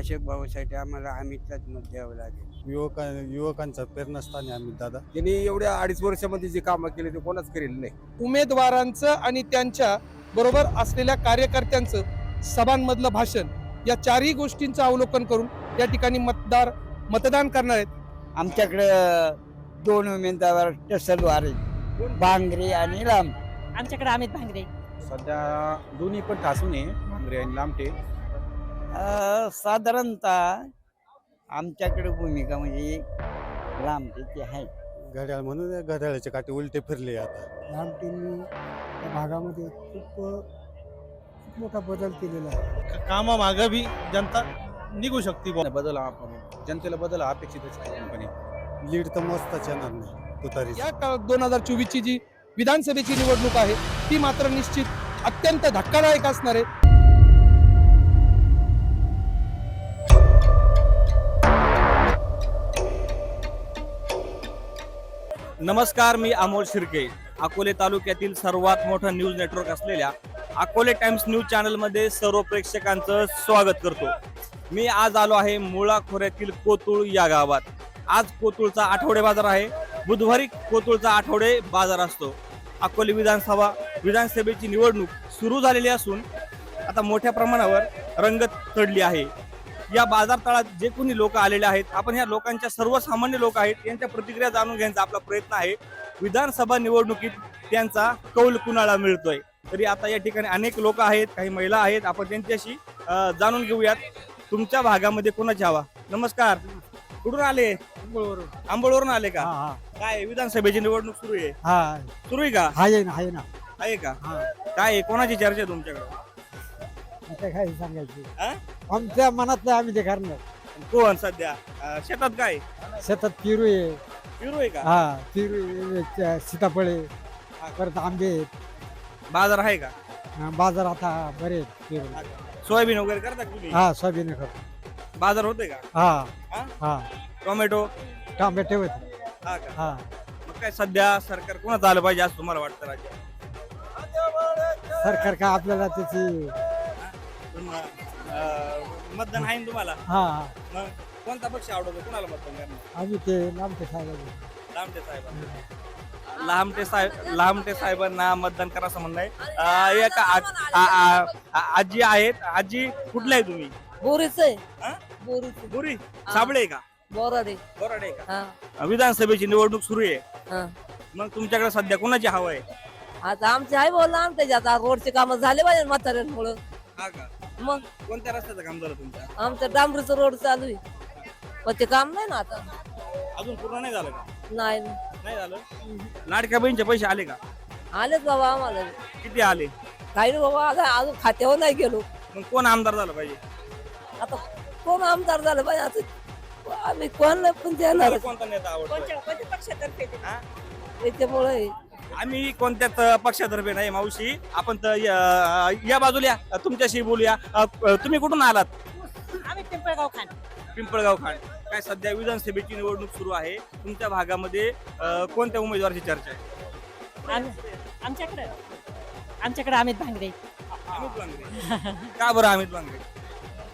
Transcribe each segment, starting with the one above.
अशोक भाऊसाठी आम्हाला अमितलाच मत द्यावं लागेल. युवका युवकांचं प्रेरणास्थान आहे अमित दादा. त्यांनी एवढ्या अडीच वर्षामध्ये जे कामं केले ते कोणाच करेल नाही. उमेदवारांचं आणि त्यांच्या बरोबर असलेल्या कार्यकर्त्यांचं सभांमधलं भाषण या चारही गोष्टींचं अवलोकन करून या ठिकाणी मतदार मतदान करणार आहेत. आमच्याकडे दोन उमेदवार टसलवार बांगरे आणि लांब. आमच्याकडे अमित भांगरे. सध्या दोन्ही पण ठासून आहे भांगरे आणि लामटे अं, साधारणतः आमच्याकडे भूमिका म्हणजे लांबची आहे. घड्याळ म्हणून घड्याळाचे काटे उलटे फिरले आता. लांबटेंनी त्या भागामध्ये खूप खूप मोठा बदल केलेला आहे. कामामागं बी जनता निघू शकते. बदल आपण जनतेला बदल अपेक्षितच आहे कंपनी लीड तर मस्तच येणार नाही तुतारी या काळात दोन हजार चोवीसची जी विधानसभेची निवडणूक आहे ती मात्र निश्चित अत्यंत धक्कादायक असणार आहे. नमस्कार मी अमोल शिर्के. अकोले तालुक्यातील सर्वात मोठं न्यूज नेटवर्क असलेल्या अकोले टाइम्स न्यूज चॅनलमध्ये सर्व प्रेक्षकांचं स्वागत करतो. मी आज आलो आहे मुळा खोऱ्यातील कोतुळ या गावात. आज कोतुळचा आठवडे बाजार आहे. बुधवारी कोतुळचा आठवडे बाजार असतो. अकोले विधानसभा विधानसभेची निवडणूक सुरू झालेली असून आता मोठ्या प्रमाणावर रंगत चढली आहे. या बाजार तळात जे कोणी लोक आलेले आहेत आपण ह्या लोकांच्या सर्वसामान्य लोक आहेत यांच्या प्रतिक्रिया जाणून घेण्याचा आपला प्रयत्न आहे. विधानसभा निवडणुकीत त्यांचा कौल कुणाला मिळतोय? तरी आता या ठिकाणी अनेक लोक आहेत काही महिला आहेत आपण त्यांच्याशी जाणून घेऊयात. तुमच्या भागामध्ये कोणाची हवा? नमस्कार. कुठून आले? आंबोळवरून. आले का? हा काय विधानसभेची निवडणूक सुरू आहे? हा. सुरू आहे का? आहे ना आहे ना. आहे का? हा. काय? कोणाची चर्चा आहे तुमच्याकडे? काय सांगायचं? हा? आमच्या मनातलं आम्ही ते करणार. कोण सध्या? अं, शेतात काय? शेतात पेरू आहे. सुरू आहे का? हा पेरू आहे, त्या सीताफळे परत आंबे आहेत. बाजार आहे का? हा, बाजार आता बरे आहेत पेरू सोयाबीन वगैरे करता का तुम्ही? हा सोयाबीन करतो. बाजार होते का? हा. हा? हा. टोमॅटो? तांबे ठेवत. हा का? हा. मग काय सध्या सरकार कोणाचं आलं पाहिजे असं तुम्हाला वाटतं राज्यात? सरकार का आपल्याला त्याची पण, अं, मतदान आहे ना तुम्हाला? हा हा. मग कोणता पक्ष आवडतो? कोणाला मतदान करणार? आम्ही ते नामते सांगायचे लामटे साहेबांना. लामटे साहेब लामटे साहेबांना मतदान करा असं म्हणणं आहे. अं, एक आ- आ- आ- आ- आजी आहेत. आजी कुठले आहे तुम्ही? बोरीच. आहे हा? बोरीच. बुरी? साबळे का? बोराडे. बोराडे आहे हा. का विधानसभेची निवडणूक सुरू आहे. हा. मग तुमच्याकडे सध्या कोणाची हवा आहे? आता आमचे आहे बोलला आमच्या आता रोडचे काम झाले पाहिजे म्हाताऱ्यांमुळं. हा का? मग? कोणत्या रस्त्याचं काम झालं तुमच्या? आमचं डांबरीचं रोड चालू आहे. पण ते काम नाही ना आता. अजून पूर्ण नाही झालं का? नाही. नाही झालं? लाडक्या बहिणीचे पैसे आले का? आलेच बाबा आम्हाला. किती आले? काही नाही बाबा आता अजून खात्यावर नाही गेलो. मग कोण आमदार झालं पाहिजे? आता कोण आमदार झालं पाहिजे? आता आम्ही कोण पण देणार. तुम्हाला कोणता नेता आवडतो त्याच्यामुळे आम्ही कोणत्याच पक्षातर्फे नाही मावशी. आपण तर या या बाजूला या. तुमच्याशी बोलूया. अ, तुम्ही कुठून आलात? आम्ही पिंपळगाव खान. पिंपळगाव खान. काय सध्या विधानसभेची निवडणूक सुरू आहे. तुमच्या भागामध्ये अ, कोणत्या उमेदवाराची चर्चा आहे? आमच्याकडे. आमच्याकडे अमित भांगरे अमित बांगरे का बरं अमित बांगरे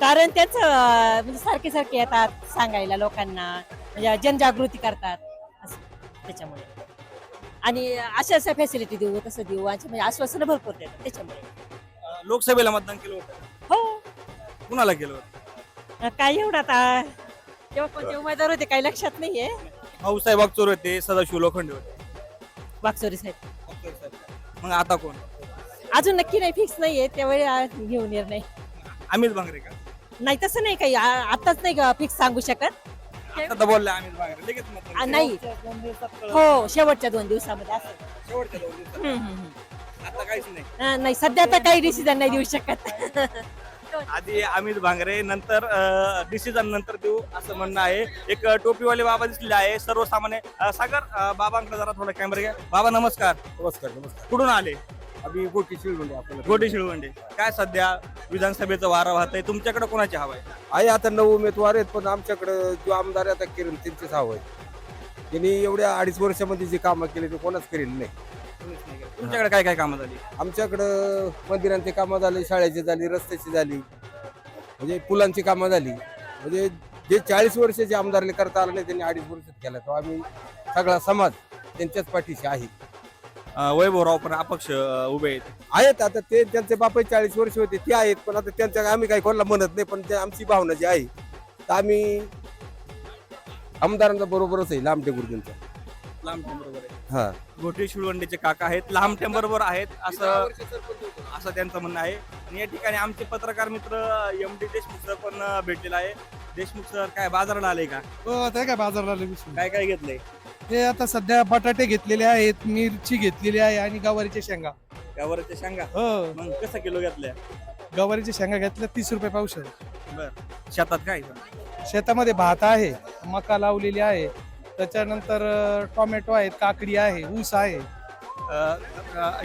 कारण त्याच म्हणजे सारखे सारखे येतात सांगायला लोकांना. म्हणजे जनजागृती करतात. असं त्याच्यामुळे. आणि अशा अशा फॅसिलिटी देऊ तसं देऊ आणि म्हणजे आश्वासन भरपूर देतात त्याच्यामुळे. अ, लोकसभेला मतदान केलं होतं हो. कुणाला केलं होतं? काय एवढं आता? तेव्हा कोणते उमेदवार होते काही लक्षात नाहीये. भाऊसाहेब अगचोर होते सदाशिव लोखंडे होते. वागचोरी साहेब. साहेब. मग आता कोण? अजून नक्की नाही फिक्स नाहीये त्यावेळी आ- घेऊ निर्णय अमित बांगरे का? नाही तसं नाही काही. आ- आताच नाही फिक्स सांगू शकत? आता तर बोलले अमित बांगरे लगेच मतदान आ, केलं. नाही हो शेवटच्या दोन दिवसामध्ये असं. शेवटच्या दोन दिवसात. हम्म, हम्म, हम्म. आता काहीच नाही. सध्या तर काही डिसिजन नाही देऊ शकत. आधी अमित भांगरे नंतर डिसिजन नंतर देऊ असं म्हणणं आहे. एक अ, टोपीवाले बाबा दिसलेले आहे. सर्वसामान्य अ, सागर अ, बाबांकडे जरा थोडा कॅमेरा घ्या. बाबा नमस्कार. नमस्कार नमस्कार. कुठून आले? आम्ही गोटी शिळवली आपल्याला गोटी शिळवंडे. काय सध्या विधानसभेचं वारा वाहत आहे तुमच्याकडे कोणाची हवा आहे? आहे आता नऊ उमेदवार आहेत पण आमच्याकडे जो आमदार आहे आता किरण त्यांचीच हवं आहे. त्यांनी एवढ्या अडीच वर्षामध्ये जे कामं केले ते कोणाच करेल नाही. तुमच्याकडे काय काय कामं झाली? आमच्याकडं मंदिरांची कामं झाली शाळेची झाली रस्त्याची झाली. म्हणजे पुलांची कामं झाली. म्हणजे जे चाळीस वर्षाचे आमदारले करता आलं नाही त्यांनी अडीच वर्षात केला. तो आम्ही सगळा समाज त्यांच्याच पाठीशी आहे. वैभवराव पण अपक्ष अं, उभे आहेत. आहेत आता ते त्यांचे बाप चाळीस वर्ष होते ते आहेत पण आता त्यांच्या आम्ही काही कोणाला म्हणत नाही पण ते आमची भावना जी आहे तर आम्ही आमदारांचा बरोबरच आहे लांबटे गुरुजींचा लांबटे बरोबर आहे. हा. गोटी शिळवंडीचे काका आहेत लांबटे बरोबर आहेत असं असं त्यांचं म्हणणं आहे. आणि या ठिकाणी आमचे पत्रकार मित्र एम डी देशमुख सर पण भेटलेला आहे. देशमुख सर काय बाजाराला आले का? हो, ते काय बाजारला आले? विसरून. काय काय घेतलंय? हे आता सध्या बटाटे घेतलेले आहेत मिरची घेतलेली आहे आणि गवारीच्या शेंगा. त्यावरच्या सांगा हो. मग कसं किलो घेतल्या? गवारीच्या शेंगा घेतल्या तीस रुपये पावशे शेतात काय? शेतामध्ये भात आहे मका लावलेली आहे त्याच्यानंतर अं, टोमॅटो आहेत काकडी आहे ऊस आहे.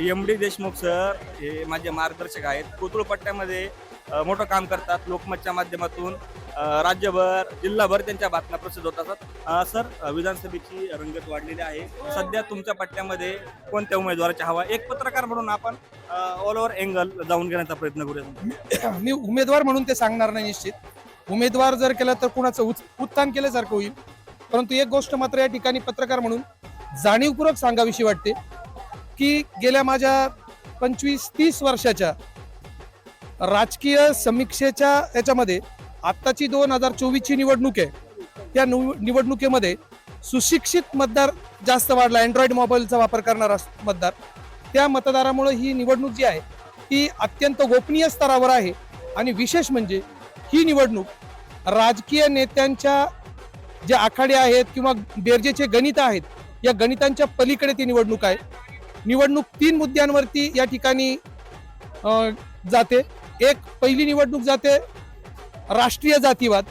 एम डी देशमुख सर हे माझे मार्गदर्शक आहेत. कोथरूड पट्ट्यामध्ये अ, मोठं काम करतात लोकमतच्या माध्यमातून. राज्यभर जिल्हाभर त्यांच्या बातम्या प्रसिद्ध होत असतात. सर विधानसभेची रंगत वाढलेली आहे. सध्या तुमच्या पट्ट्यामध्ये कोणत्या उमेदवाराची हवा? एक पत्रकार म्हणून आपण ऑल ओव्हर एंगल जाऊन घेण्याचा प्रयत्न करूया मी उमेदवार म्हणून ते सांगणार नाही निश्चित. उमेदवार जर केलं तर कुणाचं उच- उत्थान केल्यासारखं होईल. परंतु एक गोष्ट मात्र या ठिकाणी पत्रकार म्हणून जाणीवपूर्वक सांगावीशी वाटते की गेल्या माझ्या पंचवीस तीस वर्षाच्या राजकीय समीक्षेच्या याच्यामध्ये आत्ताची दोन हजार चोवीसची निवडणूक आहे. त्या निव- निवडणुकीमध्ये सुशिक्षित मतदार जास्त वाढला. अँड्रॉइड मोबाईलचा वापर करणारा मतदार. त्या मतदारामुळे ही निवडणूक जी आहे ती अत्यंत गोपनीय स्तरावर आहे. आणि विशेष म्हणजे ही निवडणूक राजकीय नेत्यांच्या जे आखाडे आहेत किंवा बेरजेचे गणित आहेत या गणितांच्या पलीकडे ती निवडणूक आहे. निवडणूक तीन मुद्द्यांवरती या ठिकाणी जाते. एक पहिली निवडणूक जाते. राष्ट्रीय जातीवाद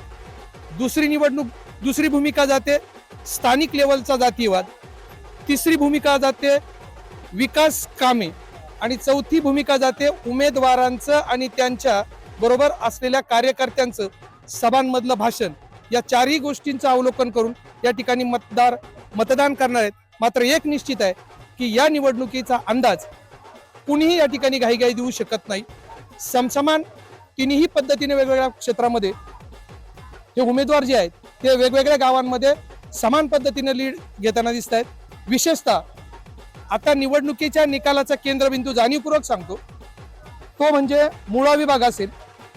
दुसरी निवडणूक दुसरी भूमिका जाते स्थानिक लेवलचा जातीवाद तिसरी भूमिका जाते विकास कामे आणि चौथी भूमिका जाते उमेदवारांचं आणि त्यांच्या बरोबर असलेल्या कार्यकर्त्यांचं सभांमधलं भाषण. या चारही गोष्टींचं अवलोकन करून या ठिकाणी मतदार मतदान करणार आहेत. मात्र एक निश्चित आहे की या निवडणुकीचा अंदाज कुणीही या ठिकाणी घाईघाई देऊ शकत नाही. समसमान तिन्ही पद्धतीने वेगवेगळ्या क्षेत्रामध्ये हे उमेदवार जे आहेत ते वेगवेगळ्या गावांमध्ये समान पद्धतीने लीड घेताना दिसत आहेत विशेषतः आता निवडणुकीच्या निकालाचा केंद्रबिंदू जाणीवपूर्वक सांगतो. तो म्हणजे मुळा विभाग असेल.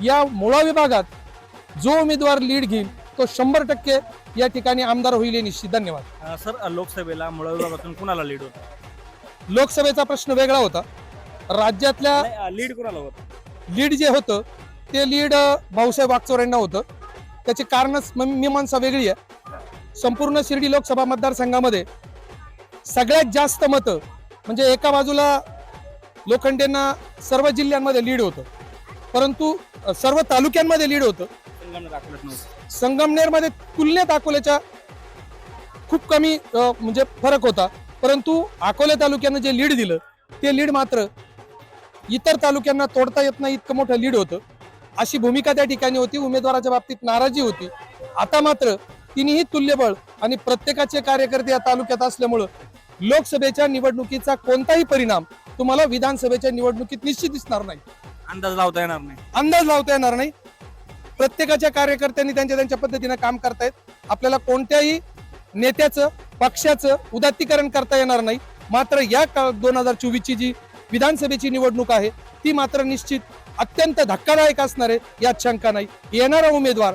या मुळा विभागात जो उमेदवार लीड घेईल तो शंभर टक्के या ठिकाणी आमदार होईल निश्चित. धन्यवाद. सर लोकसभेला मुळ विभागातून कुणाला लीड होत? लोकसभेचा प्रश्न वेगळा होता. राज्यातल्या लीड कुणाला होत? लीड जे होतं ते लीड भाऊसाहेब वागचोरेंना होतं. त्याची कारणच म- मीमांसा वेगळी आहे. संपूर्ण शिर्डी लोकसभा मतदारसंघामध्ये सगळ्यात जास्त मतं म्हणजे एका बाजूला लोखंडेंना सर्व जिल्ह्यांमध्ये लीड होतं. परंतु सर्व तालुक्यांमध्ये लीड होतं. संगमनेरमध्ये तुलनेत अकोल्याच्या खूप कमी म्हणजे फरक होता. परंतु अकोले तालुक्यानं जे लीड दिलं ते लीड मात्र इतर तालुक्यांना तोडता येत नाही इतकं मोठं लीड होतं. अशी भूमिका त्या ठिकाणी होती. उमेदवाराच्या बाबतीत नाराजी होती. आता मात्र तिन्ही तुल्यबळ आणि प्रत्येकाचे कार्यकर्ते या तालुक्यात असल्यामुळं लोकसभेच्या निवडणुकीचा कोणताही परिणाम तुम्हाला विधानसभेच्या निवडणुकीत निश्चित दिसणार नाही. अंदाज लावता येणार नाही. अंदाज लावता येणार नाही. प्रत्येकाच्या कार्यकर्त्यांनी त्यांच्या त्यांच्या पद्धतीने काम करतायत. आपल्याला कोणत्याही नेत्याचं पक्षाचं उदात्तीकरण करता येणार नाही. मात्र या दोन हजार चोवीसची जी विधानसभेची निवडणूक आहे ती मात्र निश्चित अत्यंत धक्कादायक असणार आहे यात शंका नाही. येणारा उमेदवार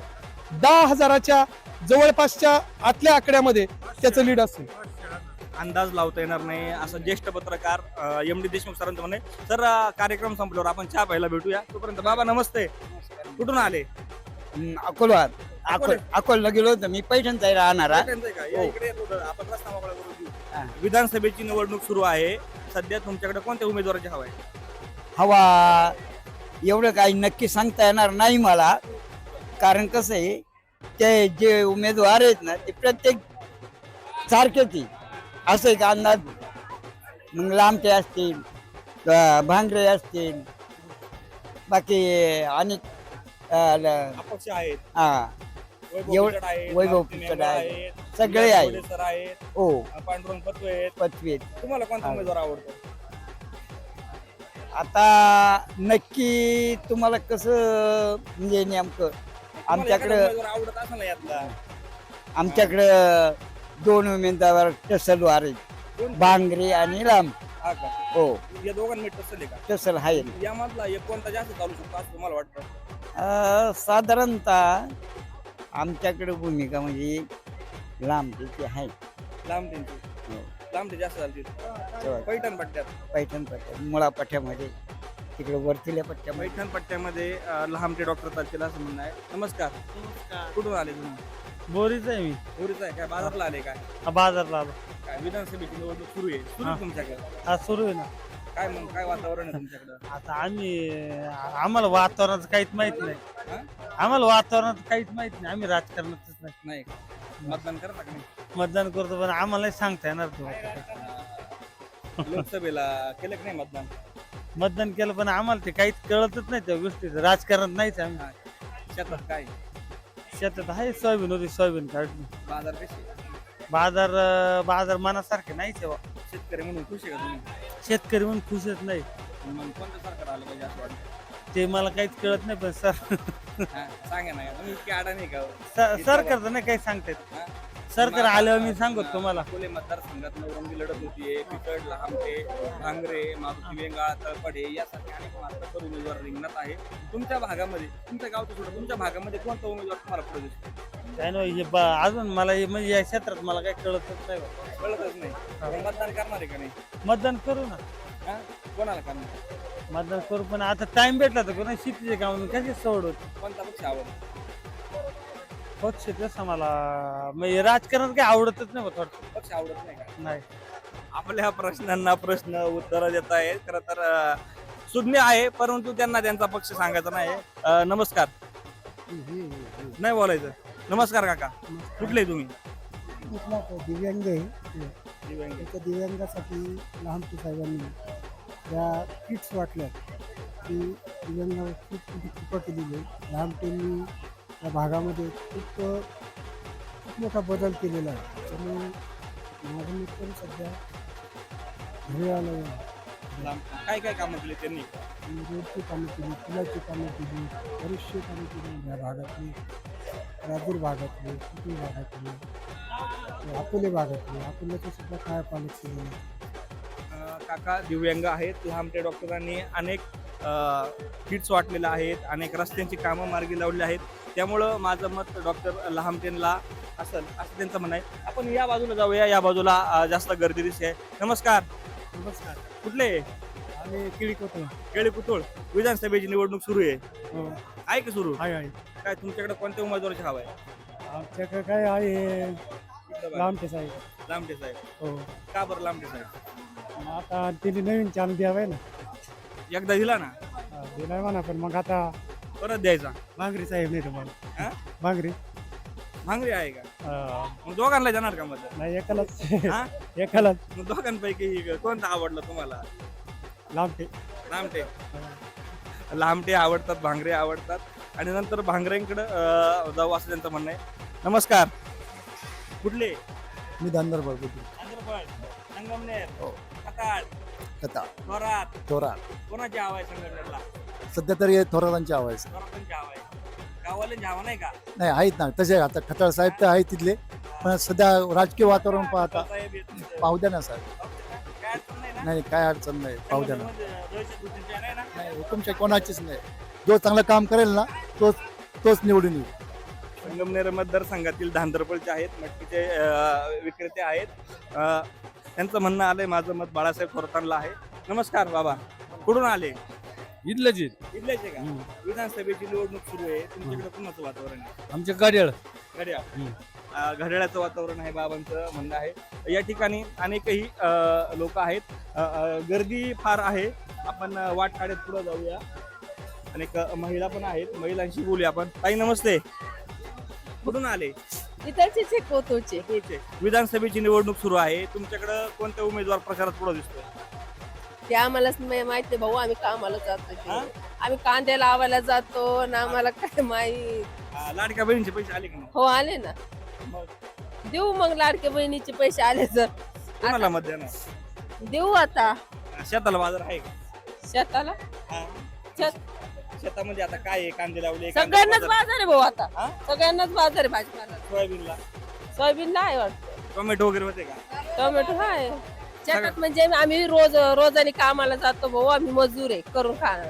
दहा हजाराच्या जवळपासच्या आतल्या आकड्यामध्ये त्याचं लीड असेल. अंदाज लावता येणार नाही. असं ज्येष्ठ पत्रकार एम डी देशमुख सरांचं म्हणे सर कार्यक्रम संपल्यावर आपण चहा प्यायला भेटूया. तोपर्यंत बाबा नमस्ते. कुठून आले? अकोलवाद अकोल. अकोलला गेलो होतो मी. पैठणचा राहणारा या इकडे येत होतं. आपण रस्ता मोकळा करून देऊ. हा. विधानसभेची निवडणूक सुरू आहे. सध्या तुमच्याकडे कोणत्या उमेदवाराची हवा आहे? हवा एवढं काही नक्की सांगता येणार नाही मला. कारण कसं आहे ते जे उमेदवार आहेत ना ते प्रत्येक सारखेच आहे. असं एक अंदाज. मग लांबटे असतील भांगरे असतील बाकी आणि अं, ल- अपक्ष आहेत. हा. वैभव एवढं- पिचड वैभव आहे. सगळे आहेत. हो. पांडुरंग पत्वे आहेत. तुम्हाला कोणता. उमेदवार आवडतो? आता नक्की तुम्हाला कसं म्हणजे नेमकं आमच्याकडे आवडत असेल ना यातला? आमच्याकडे दोन उमेदवार टसलवार आहेत बांगरे आणि राम. हा का? हो. या दोघांमध्ये टसल आहे का? टसल आहे. यामधला एक कोणता जास्त चालू शकतो असं तुम्हाला वाटतं? अं, साधारणतः आमच्याकडे भूमिका म्हणजे लांब आहे लांब त्यांची हो. लांब ते जास्त झाली. तेव्हा पैठण पट्ट्यात. पैठण पट्ट्या मुळा पट्ट्यामध्ये तिकडे वरतील्या पट्ट्यामध्ये. पैठण पट्ट्यामध्ये अं, लहामटे डॉक्टर चालतील असं म्हणणं आहे. नमस्कार. कुठून आले तुम्ही? बोरीच आहे मी. उरीच आहे. काय बाजारला आले काय? हा, बाजारला आलो. काय विधानसभेची निवडणूक सुरू आहे. सुरू हा. आहे तुमच्याकडे? आज सुरू आहे ना. काय मग काय वातावरण आहे तुमच्याकडं? आता आम्ही आम्हाला वातावरणाचं काहीच माहीत नाही. हा? आम्हाला वातावरणाचं काहीच माहीत नाही. आम्ही राजकारणातच नाही. नाही का? मतदान करता का नाही? मतदान करतो पण आम्हाला नाही सांगता येणार तो लोकसभेला केलं की नाही मतदान? मतदान केलं पण आम्हाला ते काहीच कळतच नाही त्या गोष्टीचं. राजकारणात नाहीच आम्ही शेतात काय? शेतात आहे सोयाबीन होती सोयाबीन काढली. बाजार कशी बाजार बाजार मनासारखे नाहीच आहे बा. शेतकरी म्हणून खुश आहे का तुम्ही? शेतकरी म्हणून खुशच नाही. मग कोणतं सरकार आलं पाहिजे असं वाटतं? ते मला काहीच कळत नाही पण सर हा, सांगा ना. तुम्ही इतकी आडा नाही का स- सरकारचं नाही काही सांगतात हा? सरकार आल्यावर मी सांगतो तुम्हाला. अकोले मतदारसंघात नवरंगी लढत होतीये पिचड लहामटे भांगरे मारुती वेंगाळ तळपडे यासारखे अनेक मात्र उमेदवार रिंगणात आहे. तुमच्या भागामध्ये तुमच्या गावचं सोडून तुमच्या भागामध्ये कोणता उमेदवार तुम्हाला पुढे दिसतो? काय नाही हे बा- अजून मला हे म्हणजे या क्षेत्रात मला काही कळतच नाही बा. कळतच नाही. मतदान करणार आहे का नाही? मतदान करू ना. हा? कोणाला करणार? मतदान करू पण आता टाइम भेटला तर कोणा शेतीचे काम कशी सवड होती कोणता पक्ष आवडतो? पक्ष तसं मला म्हणजे राजकारण काही आवडतच नाही बा थोडं पक्ष आवडत नाही का? नाही. आपल्या प्रश्नांना प्रश्न उत्तर देत आहेत. खरं तर अं, सुज्ञ आहे परंतु त्यांना त्यांचा पक्ष सांगायचा नाही. अं, नमस्कार. नाही बोलायचं. नमस्कार काका. कुठले तुम्ही? तो दिव्यांग आहे. त्या दिव्यांगासाठी लहानपी साहेबांनी या किट्स वाटल्या की दिव्यांगावर खूप कृपा केलेली आहे लहानपणी या भागामध्ये खूप खूप मोठा बदल केलेला आहे. त्यामुळे माझं मित्र सध्या घरी आलं. काय काय कामं केली त्यांनी? रोडची कामं केली पुलाची कामं केली बरीचशी कामं केली या भागातली राजूर भागातली चिपळूण भागातली अकोले भागातली. अकोल्याचं सुद्धा काय पालक केलेलं काका दिव्यांग आहेत. लहामटे डॉक्टरांनी अनेक किट्स वाटलेले आहेत. अनेक रस्त्यांची कामं मार्गी लावली आहेत. त्यामुळं माझं मत डॉक्टर लहामटेंना असेल असं त्यांचं म्हणणं आहे. आपण या बाजूला जाऊया या बाजूला जास्त गर्दी दिसते. नमस्कार. नमस्कार. कुठले? आणि किळीक होतो केळी पुतुळ. विधानसभेची निवडणूक सुरू आहे. हो. आहे का सुरू? आहे आहे. काय तुमच्याकडे कोणत्या उमेदवाराची हवा आहे? आमच्याकडे काय आहे बघा. लांबटे साहेब. लांबटे साहेब. हो. का बरं लांबटे साहेब? आता तिने नवीन चाल द्यावाय ना. एकदा दिला ना? दिलाय म्हणा पण मग आता परत द्यायचा. भांगरी साहेब नाही हा? तुम्हाला भांगरी भांगरी आहे का? मग दोघांना जाणार का मत नाही एकालाच. हा? एकालाच. मग दोघांपैकी कोणता आवडला तुम्हाला? लांबटे लांबटे लांबटे आवडतात भांगरे आवडतात. आणि नंतर भांगरेंकडे जाऊ असं त्यांचं म्हणणं आहे. नमस्कार. कुठले? मी धानदार बोलतो संगमनेर. हो. खताळ कथा. थोरात. थोरात. कोणाची हवा आहे संगमनेरला? सध्या तरी थोरातांची आवाज थोरातांची हवा आहे? गावाल्यांची हवा नाही का? नाही आहेत ना. तसे आता खताळ साहेब तर आहेत तिथले. पण सध्या राजकीय वातावरण पाहता. साहेब पाहू द्या ना साहेब काय अडचण नाही ना? नाही काय अडचण नाही. पाहू द्या ना. नाही ना? नाही हुकुमशाही कोणाचीच नाही. जो चांगलं काम करेल ना तोच तोच निवडून येईल. संगमनेर मतदारसंघातील धांदरपळचे आहेत मटकीचे अं, विक्रेते आहेत. अं, त्यांचं म्हणणं आलंय माझं मत बाळासाहेब थोरातांना आहे. नमस्कार बाबा कुठून आले? इथलंच इथलेच आहे का? विधानसभेची निवडणूक सुरू आहे. तुमच्याकडे कुणाचं वातावरण आहे? आमच्या गाड्याळ घड्याळ. अं, घड्याळाचं वातावरण आहे बाबांचं म्हणणं आहे. या ठिकाणी अनेकही लोक आहेत. अं, अं, गर्दी फार आहे. आपण अं, वाट काढत पुढे जाऊया. अनेक अं, महिला पण आहेत. महिलांशी बोलूया आपण. ताई नमस्ते. कुठून आले? इथलचेच आहे. विधानसभेची निवडणूक सुरू आहे. तुमच्याकडे कोणते उमेदवार प्रचारात पुढे दिसतोय? ते आम्हालाच नाही माहिती भाऊ आम्ही कामाला जातो ते. आम्ही कांदे लावायला जातो ना आम्हाला काय माहीत. लाडक्या बहिणीचे पैसे आले की नाही? हो आले ना. मग? देऊ मग लाडके बहिणीचे पैसे आले कोणाला मत देणार? देऊ आता. शेताला बाजार आहे का? शेताला? हा. शेत शेतामध्ये आता काय आहे? कांदे लावले सगळ्यांनाच बाजार- बाजार आहे भाऊ आता. हा? सगळ्यांनाच बाजार आहे भाजीपाला. सोयाबीनला. सोयाबीन नाही वाटतं. टोमॅटो वगैरे होते का? टोमॅटो हाय. शेतात म्हणजे आम्ही रोज रोजाने कामाला जातो भाऊ. आम्ही मजूर आहे करून खाणार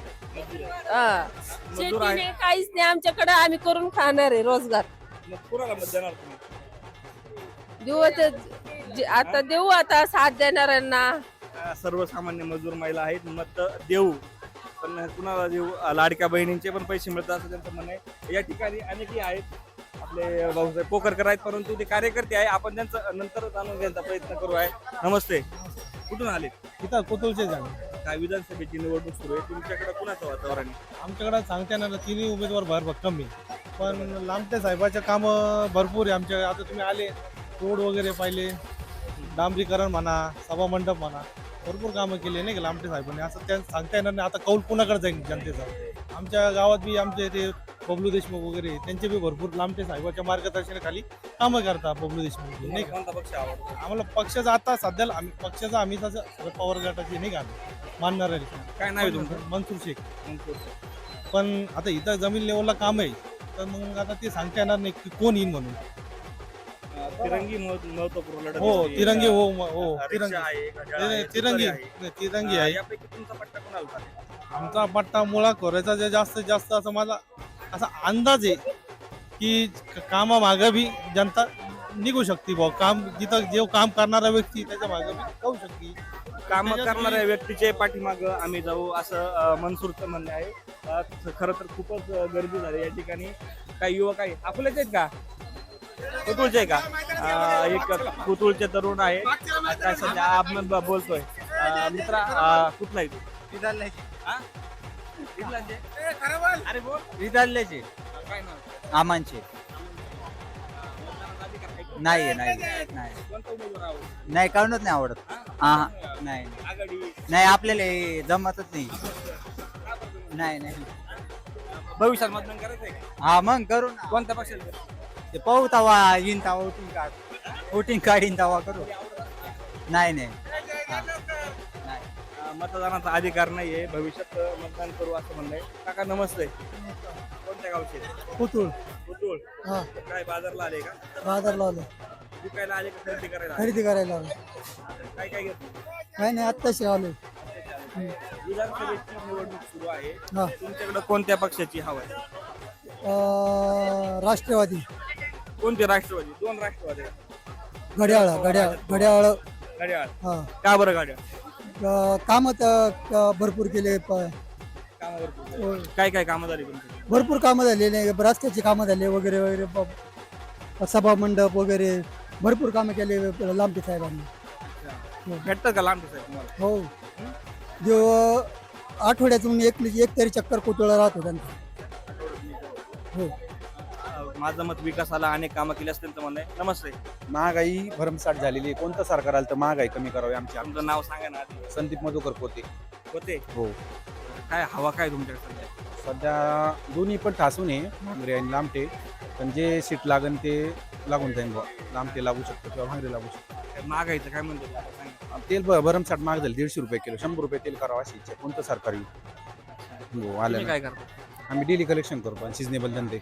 हा. मजूर आहे. शेतीने काहीच नाही आमच्याकडे आम्ही करून खाणार आहे रोजगार. मग कुणाला मत देणार तुम्ही? देऊ आता जे- आता देऊ आता साथ देणाऱ्यांना. सर्वसामान्य मजूर महिला आहेत मत देऊ. पण कुणाला देऊ अं, लाडक्या बहिणींचे पण पैसे मिळतात असं त्यांचं म्हणणं आहे. या ठिकाणी अनेकही आहेत. आपले भाऊसाहेब पोकरकर आहेत परंतु ते कार्यकर्ते आहे. आपण त्यांचं नंतर जाणून घेण्याचा प्रयत्न करू आहे. नमस्ते. कुठून आले इथं कोतुलचे झाले काय विधानसभेची निवडणूक सुरू आहे. तुमच्याकडे कुणाचं वातावरण आहे? आमच्याकडे सांगता नाही, तिन्ही उमेदवार भर आहे. पण लांबटे साहेबाचे कामं भरपूर आहे आमच्या. आता तुम्ही आले रोड वगैरे पाहिले डांबरीकरण म्हणा सभा मंडप म्हणा. भरपूर कामं केली नाही का लांबटे साहेबांनी असं त्या सांगता येणार नाही. आता कौल कुणाकडे जाईल जनतेचा? आमच्या गावात बी आमचे ते बबलू देशमुख वगैरे त्यांचे बी भरपूर लांबटे साहेबाच्या मार्गदर्शनाखाली कामं करतात बबलू देशमुख नाही का? पक्ष आवडतो? आम्हाला पक्षाचा आता सध्याला आम्ही पक्षाचं आम्ही तसं शरद पवार गटाचे नाही का? मानणार आहे. काय नाव आहे तुमचं? मनसूर शेख. पण आता इथं जमीन लेवलला काम आहे. तर मग आता ते सांगता येणार नाही की कोण येईन म्हणून. तिरंगी महत्व- महत्त्वपूर्ण लढत हो होती. तिरंगी हो म- हो रिक्षा तिरंगी. आहे, घड्याळ नाही, आहे, नाही, तिरंगी तुतारी आहे. नाही, तिरंगी आहे. यापैकी तुमचा पट्टा कोणाला चालेल? आमचा पट्टा मुळा खोऱ्याचा जे जास्तीत जास्त असं माझा असा अंदाज आहे की कामा मागे बी जनता निघू शकते भाऊ काम जिथं जे काम करणारा व्यक्ती त्याच्यामागे बी जाऊ शकते. काम त्याच्यात करणाऱ्या व्यक्तीचे पाठीमाग आम्ही जाऊ असं अं, मनसूरचं म्हणणं आहे. अं, खरं तर खूपच अं, गर्दी झाली या ठिकाणी. काही युवक आहे अकोल्याचे आहेत का? कुतुळचे का? एक कुतुळचे तरुण आहे आता सध्या आपण ब- बोलतोय. अं, मित्रा कुठला आहे तू? हा? इथलाच आहे? अरे बोल. विधानल्याचे काय नाव आमांचे. मतदानाचा अधिकार आहे का? नाही नाही नाही कोणता उमेदवार आवडतो? नाही काढूनच नाही आवडत. हा? हा. नाही. आघाडी. नाही आपल्याला हे जमतच नाही. नाही नाही. भविष्यात मतदान करायचं आहे का? हा मग करू ना. कोणत्या पक्षाला? ते पाहू तवा येईन तवा वोटिंग काढ वोटिंग काढीन तवा करू. नाही नाही. हा. नाही. अं, मतदानाचा अधिकार नाहीये. भविष्यात अं, मतदान करू असं म्हणणं आहे काका नमस्ते. कोणत्या गावचे? कोतुळ कुतूळ हा. काय बाजारला आले का? बाजार लावलं विकायला आले का खरेदी करायला? आले? खरेदी करायला लावलं काय काय घेतलं? काही नाही आत्ताशी आलो. विधानसभेची निवडणूक सुरू आहे. हा. तुमच्याकडे कोणत्या पक्षाची हवा आहे? राष्ट्रवादी. कोणते राष्ट्रवादी? दोन राष्ट्रवादी? घड्याळ घड्याळ घड्याळ. घड्याळ. हा. का बरं घड्याळ? काम भरपूर केले कामावर बोलतोय. काय काय कामं झाली तुमची? भरपूर कामं झालेले रस्त्याची कामं झाले वगैरे वगैरे सभा मंडप वगैरे भरपूर कामं केले लांबटे साहेबांनी. भेटतात का लांब साहेब तुम्हाला? हो. जो आठवड्यातून एक एक तरी चक्कर कोतुळा राहतो त्यांचा. हो. माझं मत विकासाला अनेक कामं केली असतील तर म्हणणं आहे नमस्ते. महागाई भरमसाठ झालेली आहे. कोणतं सरकार आलं तर महागाई कमी करावी आमची तुमचं नाव सांगा ना आधी. संदीप मधुकर पोते. होते हो. काय हवा काय तुमच्याकडे सध्या? सध्या दोन्ही पण ठासून आहे भांगरे आणि लांबटे. पण जे सीट लागन ते लागून जाईल बुवा. लांबटे लागू शकतो किंवा भांगरे लागू शकतो. काय मागायचं काय म्हणतो सांगा. तेल भरमसाठ महाग झालं. दीडशे रुपये किलो. शंभर रुपये तेल करावं अशी इच्छा आहे. कोणतं सरकार? येईल हो तुम्ही आलं काय करता? आम्ही डेली कलेक्शन करतो आणि सिजनेबल धंदे.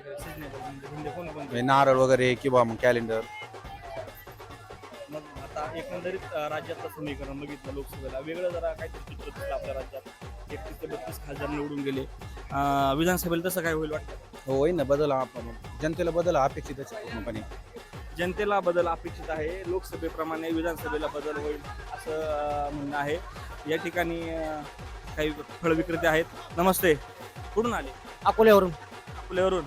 म्हणजे? म्हणजे नारळ वगैरे किंवा मग कॅलेंडर मग आता एकंदरीत अं, राज्यातलं समीकरण बघितलं लोकसभेला. वेगळं जरा काहीतरी चित्र दिसलं आपल्या राज्यात. एकतीस ते बत्तीस खासदार निवडून गेले. अं, विधानसभेला तसं काय होईल वाटतं? हो होईल ना बदल आपण जनतेला बदल अपेक्षितच आहे पूर्णपणे. जनतेला बदल अपेक्षित आहे. लोकसभेप्रमाणे विधानसभेला बदल होईल असं अं, म्हणणं आहे. या ठिकाणी अं, काही फळ विक्रेते आहेत. नमस्ते. कुठून आले? अकोल्यावरून. अकोल्यावरून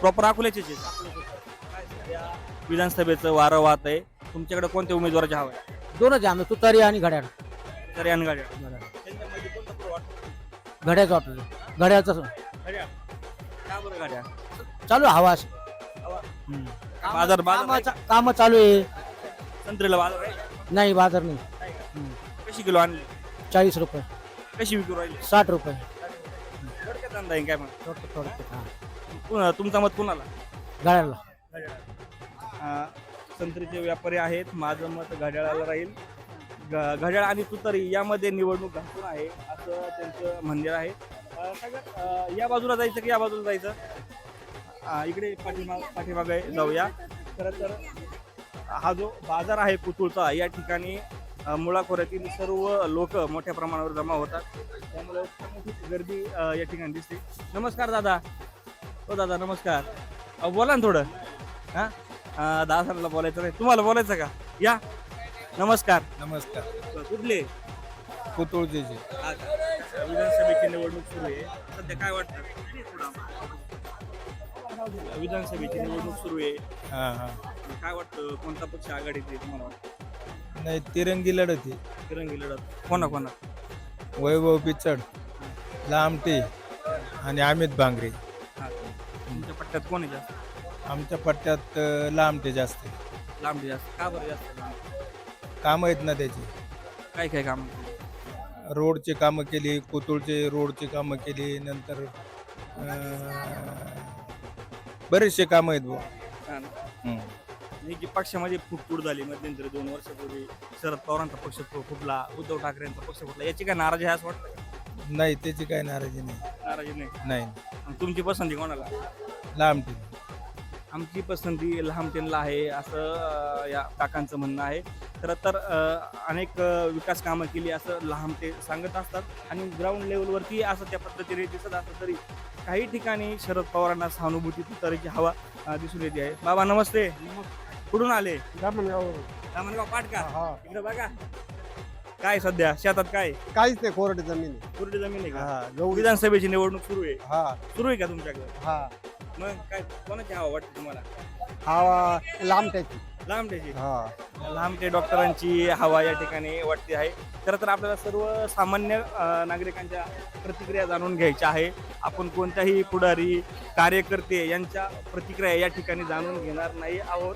प्रॉपर अकोल्याचेच आहेत. विधानसभेचं वारं वाहत आहे. तुमच्याकडे कोणत्या उमेदवाराचे हवं? आहे दोनच आहे आम्ही तुतारी आणि घड्याळ. तर त्यांच्यामध्ये कोणता पुढं वाटतो. घड्याळचं गाड्या का बरं चालू आहे हवा अशी. हम्म. बाजार बाजार कामं चालू आहे. संत्रीला बाजार आहे? नाही बाजार नाही. कशी किलो आणली? चाळीस रुपये. कशी विकू राहिली? साठ रुपये. आहे काय मग थोडं थोडं हा. पुन्हा तुमचा मत कुणाला? घड्याळला अं, संत्रीचे व्यापारी आहेत माझं मत घड्याळाला राहील. घ- घड्याळ आणि तुतारी यामध्ये निवडणूक घासून आहे असं त्यांचं म्हणणं आहे. अं, सागर अं, या बाजूला जायचं की या बाजूला जायचं? अं, इकडे पाठीमाग पाठीमागे जाऊया. खरं तर हा जो बाजार आहे पुतुळचा या ठिकाणी मुळाखोऱ्यातील सर्व लोक मोठ्या प्रमाणावर जमा होतात. त्यामुळे गर्दी या ठिकाणी दिसते. नमस्कार दादा. हो दादा नमस्कार. बोला ना थोडं. हा? अं, दादाला बोलायचं नाही. तुम्हाला बोलायचं का? या. नमस्कार. नमस्कार. कुठले? पुतुळचे विधानसभेची निवडणूक सुरू आहे. सध्या काय वाटतं? विधानसभेची निवडणूक सुरू आहे. हा हा. काय वाटतं? कोणता पक्ष आघाडीत आहे तुम्हाला वाटतं? नाही तिरंगी लढत आहे. तिरंगी लढत. कोणा कोणा? वैभव पिचड लामटे आणि अमित भांगरे. हा. तुमच्या पट्ट्यात कोण आहे जास्त? आमच्या पट्ट्यात अं, लामटे जास्त आहे. लांब जास्त. का बरं जास्त लांब? कामं आहेत ना त्याची. काय काय काम? रोडचे कामं केली कोतुळचे रोडचे कामं केली नंतर अं, बरेचसे कामं आहेत बुवा. हम्म. ही जी पक्षामध्ये फुटफूट झाली मध्यंतरी दोन वर्षापूर्वी शरद पवारांचा पक्ष फु- फुटला उद्धव ठाकरेंचा पक्ष फुटला याची काय नाराजी आहे असं वाटतं का? नाही त्याची काही नाराजी नाही. नाराजी नाही? नाही. आणि तुमची पसंती कोणाला? लांबटे आमची पसंती लहामटेनला आहे असं अं, या काकांचं म्हणणं आहे. खरं तर अं, अनेक अं, विकास कामं केली असं लहामटे सांगत असतात. आणि ग्राउंड लेवलवरती असं त्या पद्धतीने दिसत असतं तरी काही ठिकाणी शरद पवारांना सहानुभूती तुतारीची हवा अं, दिसून येते आहे. बाबा नमस्ते. कुठून आले? रामणगाव पाटका? इकडे बघा. काय सध्या? शेतात काय? काहीच नाही कोरडे जमीन कुरडी जमीन आहे का? हा गहू विधानसभेची निवडणूक सुरू आहे. हा. सुरू आहे का तुमच्याकडे? हा. मग काय कोणाची हवा वाटते तुम्हाला? हा लांब त्याची लांबटेची हा. लांबटे डॉक्टरांची हवा या ठिकाणी वाटते आहे. खरं तर आपल्याला सर्व सामान्य अ, नागरिकांच्या प्रतिक्रिया जाणून घ्यायच्या आहे. आपण कोणत्याही पुढारी कार्यकर्ते यांच्या प्रतिक्रिया या ठिकाणी जाणून घेणार नाही आहोत.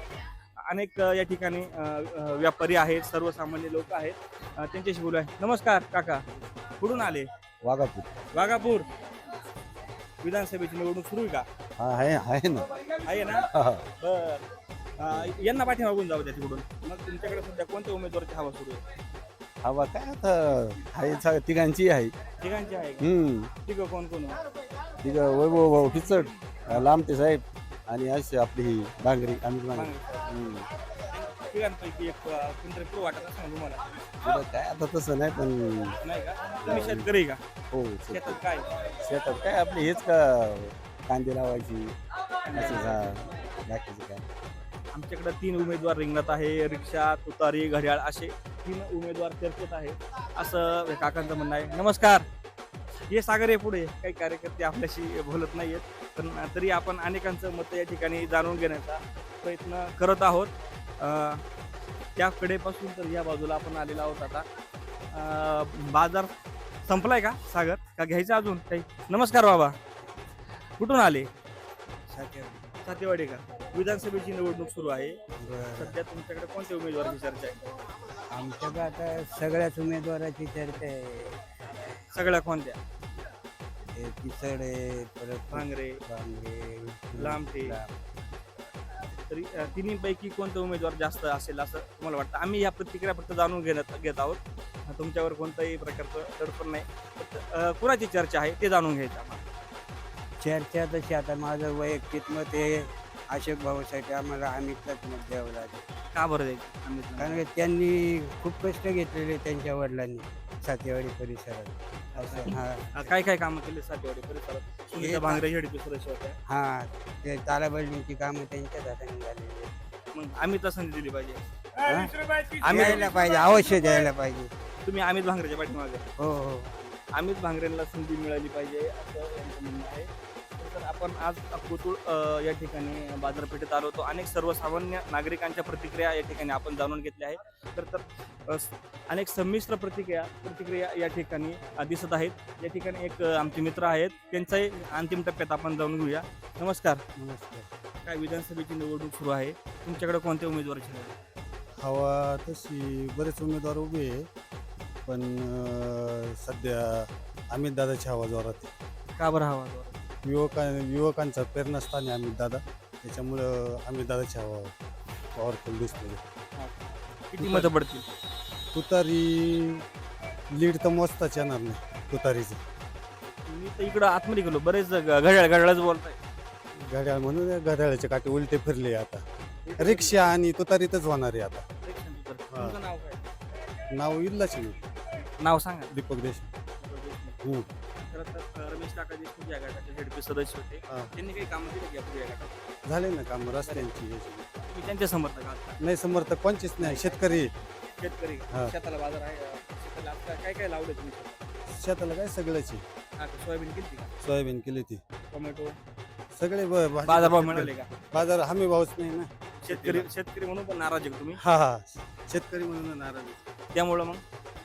अनेक या ठिकाणी व्यापारी आहेत सर्वसामान्य लोक आहेत. त्यांच्याशी बोलूया. नमस्कार काका. कुठून आले? वाघापूर. वाघापूर. विधानसभेची निवडणूक सुरू आहे का? हा आहे आहे ना. आहे ना? हा. बर. अं, यांना पाठीमागून जाऊ द्या तिकडून? मग तुमच्याकडे सध्या कोणत्या उमेदवाराची हवा सुरू आहे? हवा काय आता? आहे तिघांची आहे. तिघांची आहे का? हम्म. तिघं कोण कोण? तिघं वैभव भाऊ पिचड लांबटे साहेब. आणि अशी आपली ही डांगरी आम्ही. तिघांपैकी एक अं, कोणतरी पुढं वाटत असं तुम्हाला काय आता तसं नाही पण नाही का? तुम्ही शेतकरी का? हो शेतात काय? शेतात काय आपली हेच का कांदे लावायची असं बाकीचं काय. आमच्याकडे तीन उमेदवार रिंगणात आहे रिक्षा तुतारी घड्याळ असे तीन उमेदवार चर्चेत आहे असं या काकांचं म्हणणं आहे. नमस्कार. हे सागर आहे पुढे. काही कार्यकर्ते आपल्याशी बोलत नाहीयेत. पण तरी आपण अनेकांचं मत या ठिकाणी जाणून घेण्याचा प्रयत्न करत आहोत. अं, त्या कडेपासून तर या बाजूला आपण आलेलो आहोत आता. बाजार संपलाय का सागर? का घ्यायचं अजून काही? नमस्कार बाबा. कुठून आले? सातेवाडी का विधानसभेची निवडणूक सुरू आहे. सध्या तुमच्याकडे कोणत्या उमेदवाराची चर्चा आहे? आमच्याकडे आता सगळ्याच उमेदवाराची चर्चा आहे. सगळ्या कोणत्या? हे आहे परत भांगरे बांगरे लांबटे तरी अ, तिन्हीपैकी कोणता उमेदवार जास्त असेल असं तुम्हाला वाटतं. आम्ही या प्रतिक्रिया फक्त जाणून घेण्यात घेत आहोत. अ, तुमच्यावर कोणताही प्रकारचं दडपण नाही. फक्त अ, कुणाची चर्चा आहे ते जाणून घ्यायचं आम्हाला. चर्चा तशी आता माझं वैयक्तिक मत आहे अशोक भाऊसाठी आम्हाला अमितलाच मत द्यावं लागेल. का बरं द्यायचं आम्ही कारण की त्यांनी खूप कष्ट घेतलेले त्यांच्या वडिलांनी सातेवाडी परिसरात. असं हा. अ, काय काय कामं केली सातेवाडी परिसरात सुनीता भांगरे हेडी दुसऱ्या होत्या. हा ते तालाबल्डींची कामं त्यांच्याच हाताने झालेली आहेत. मग आम्ही तर संधी दिली पाहिजे. आम्ही आम्ही द्यायला पाहिजे अवश्य द्यायला पाहिजे. तुम्ही अमित भांगरेच्या पाठीमागे. हो हो. अमित भांगरेंना संधी मिळाली पाहिजे असं यांचं म्हणणं आहे. आपण आज कोतुळ या ठिकाणी बाजारपेठेत आलो होतो. अनेक सर्वसामान्य नागरिकांच्या प्रतिक्रिया या ठिकाणी आपण जाणून घेतल्या आहेत. तर तर अनेक संमिश्र प्रतिक्रिया प्रतिक्रिया या ठिकाणी दिसत आहेत. या ठिकाणी एक आमचे मित्र आहेत. त्यांचाही अंतिम टप्प्यात आपण जाणून घेऊया. नमस्कार. नमस्कार. काय विधानसभेची निवडणूक सुरू आहे? तुमच्याकडे निवड आहे? हवा तशी बरेच उमेदवार उभे आहे पण सध्या अमित दादाची हवा जोरात आहे का बरं हवा जोरात? युवका युवकांचा प्रेरणास्थान आहे अमित दादा. त्याच्यामुळं अमित दादाची हवा पॉवरफुल दिसते किती मतं पडतील? तुतारी लीड तर मोजताच येणार नाही तुतारीचं. मी तर इकडं आतमध्ये गेलो बरेच ग- घड्याळ घड्याळच बोलताय. घड्याळ म्हणून घड्याळाचे काटे उलटे फिरले आता. रिक्षा आणि तुतारीतच होणार आहे आता. तुमचं नाव काय? नाव इल्लाच नाही नाव सांगा. दीपक देशमुख. हम्म. खरं तर रमेश काका देशमुख या गटाचे झेडपी सदस्य होते. हा. त्यांनी काही कामं केली का आपल्या या गटात? झाले ना काम रस्त्यांची याची. तुम्ही त्यांचे समर्थक आहात नाही समर्थक कोणचीच नाही शेतकरी. शेतकरी. हा. शेताला बाजार आहे अं, शेताला आता काय काय लावले तुम्ही? शेतात? शेताला काय सगळ्याची. हा का, सोयाबीन केली का? सोयाबीन केली ती टोमॅटो. सगळे ब- भाजी- बाजारभाव मिळाले का? बाजार हमी भावच नाही ना. शेतकरी शेतकरी म्हणून पण नाराज आहे का तुम्ही? हा हा. शेतकरी म्हणून नाराज आहे. त्यामुळं मग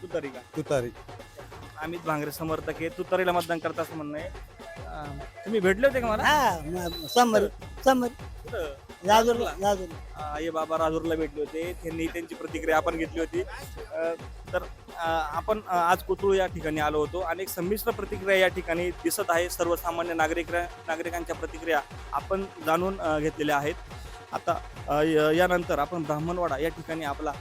तुतारी का? तुतारी. अमित भांगरे समर्थक आहे. तुतारीला मतदान करता असं म्हणणं आहे. अं, तुम्ही भेटले होते का मला? हा समर समर. कुठं? लाजूर आई बाबा राजूरला भेटले होते. त्यांनी त्यांची प्रतिक्रिया आपण घेतली होती. अ, तर अ, आपण अ, आज कोथरूड या ठिकाणी आलो होतो. आणि एक संमिश्र प्रतिक्रिया या ठिकाणी दिसत आहे. सर्वसामान्य नागरिक नागरिकांच्या प्रतिक्रिया आपण जाणून अ, घेतलेल्या आहेत. आता अ, य- यानंतर आपण ब्राह्मणवाडा या ठिकाणी आपला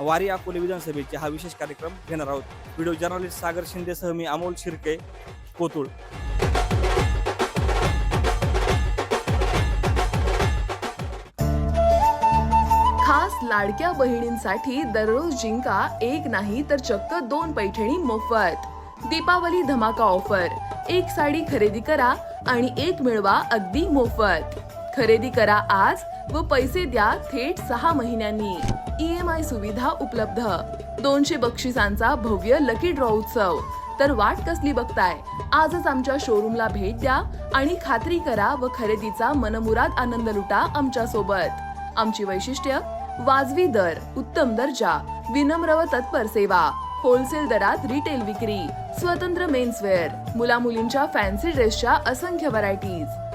वारी अकोले विधानसभेचे हा विशेष कार्यक्रम घेणार आहोत. व्हिडिओ जर्नलिस्ट सागर शिंदेसह मी अमोल शिर्के कोतुळ. खास लाडक्या बहिणींसाठी दररोज जिंका एक नाही तर चक्क दोन पैठणी मोफत. दीपावली धमाका ऑफर. एक साडी खरेदी करा आणि एक मिळवा अगदी मोफत. खरेदी करा आज व पैसे द्या थेट सहा महिन्यांनी. ई एम आय सुविधा उपलब्ध. दोनशे बक्षिसांचा भव्य लकी ड्रॉ उत्सव. तर वाट कसली बघताय? आजच आमच्या शोरूमला भेट द्या आणि खात्री करा व खरेदीचा मनमुराद आनंद लुटा आमच्यासोबत आमची वैशिष्ट्य वाजवी दर उत्तम दर्जा विनम्र व तत्पर सेवा होलसेल दरात रिटेल विक्री स्वतंत्र मेन्सवेअर मुला मुलींच्या फॅन्सी ड्रेसच्या असंख्य व्हरायटीज